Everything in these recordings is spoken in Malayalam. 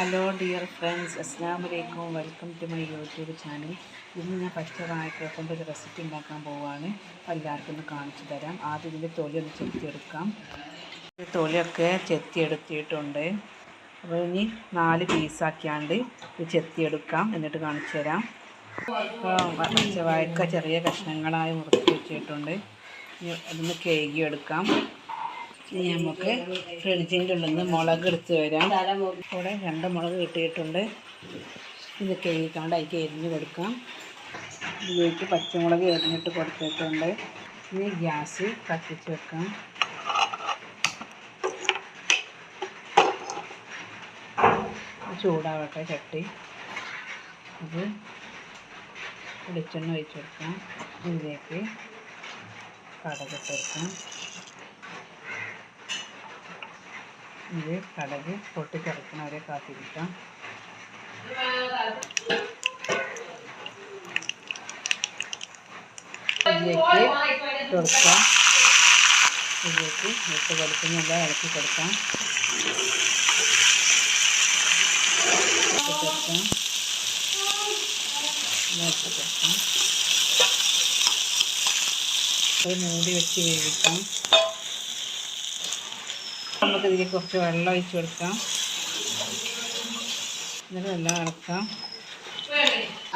ഹലോ ഡിയർ ഫ്രണ്ട്സ് അസ്സാം വലൈക്കും welcome to my YouTube channel ഇന്ന് ഞാൻ പച്ച വാഴക്ക ഒരു റെസിപ്പി ഉണ്ടാക്കാൻ പോവുകയാണ് എല്ലാവർക്കും ഒന്ന് കാണിച്ചു തരാം. ആദ്യം ഇതിന്റെ തൊലി ഒന്ന് ചെത്തിയെടുക്കാം. തൊലിയൊക്കെ ചെത്തിയെടുത്തിട്ടുണ്ട്. അപ്പോൾ ഇനി നാല് പീസാക്കിയാണ്ട് ഇത് ചെത്തിയെടുക്കാം. എന്നിട്ട് കാണിച്ചു തരാം. ഇപ്പോൾ പച്ച വാഴക്ക ചെറിയ കഷ്ണങ്ങളായി മുറിച്ച് വെച്ചിട്ടുണ്ട്. ഇനി അതൊന്ന് കേകിയെടുക്കാം ഇനി നമുക്ക് ഫ്രിഡ്ജിന്റെ ഉള്ളിൽ നിന്ന് മുളക് എടുത്ത് വരാം. ഇവിടെ രണ്ട് മുളക് കിട്ടിയിട്ടുണ്ട്. ഇത് കഴുകിക്കാണ്ട് അതിക്ക് എരിഞ്ഞ് കൊടുക്കാം. ഇതിലേക്ക് പച്ചമുളക് എരിഞ്ഞിട്ട് കൊടുത്തിട്ടുണ്ട്. ഇനി ഗ്യാസ് കത്തിച്ച് വെക്കാം. ചൂടാവട്ടെ ചട്ടി. ഇത് വെളിച്ചെണ്ണ ഒഴിച്ച് കൊടുക്കാം. ഇതിലേക്ക് കടകിട്ട് കൊടുക്കാം. ഇത് കടക് പൊട്ടിച്ചടക്കുന്നവരെ കാത്തിരിക്കാം. ഇതിലേക്ക് കൊടുക്കാം ഇതിലേക്ക് ഇട്ട് ഇളക്കി കൊടുക്കാം. കൊടുക്കാം. ഇളക്കി കൊടുക്കാം. മൂടി വെച്ച് വേവിക്കാം. നമുക്ക് ഇതിലേക്ക് കുറച്ച് വെള്ളം ഒഴിച്ച് കൊടുക്കാം. എന്നിട്ട് വെള്ളം ഇളക്കാം.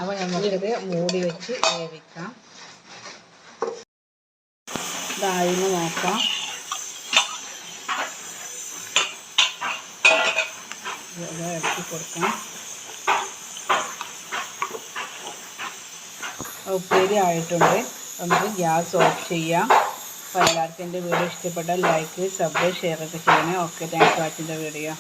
അപ്പോൾ നമുക്കിത് മൂടി വെച്ച് വേവിക്കാം. ഇതായിരുന്നു നോക്കാം. ഇളക്കി കൊടുക്കാം. ഉപ്പേരി ആയിട്ടുണ്ട്. നമുക്ക് ഗ്യാസ് ഓഫ് ചെയ്യാം. അപ്പോൾ എല്ലാവർക്കും എന്റെ വീഡിയോ ഇഷ്ടപ്പെട്ടാൽ ലൈക്ക് സബ് ഷെയർ ഒക്കെ ചെയ്യണേ. Okay thanks watching the video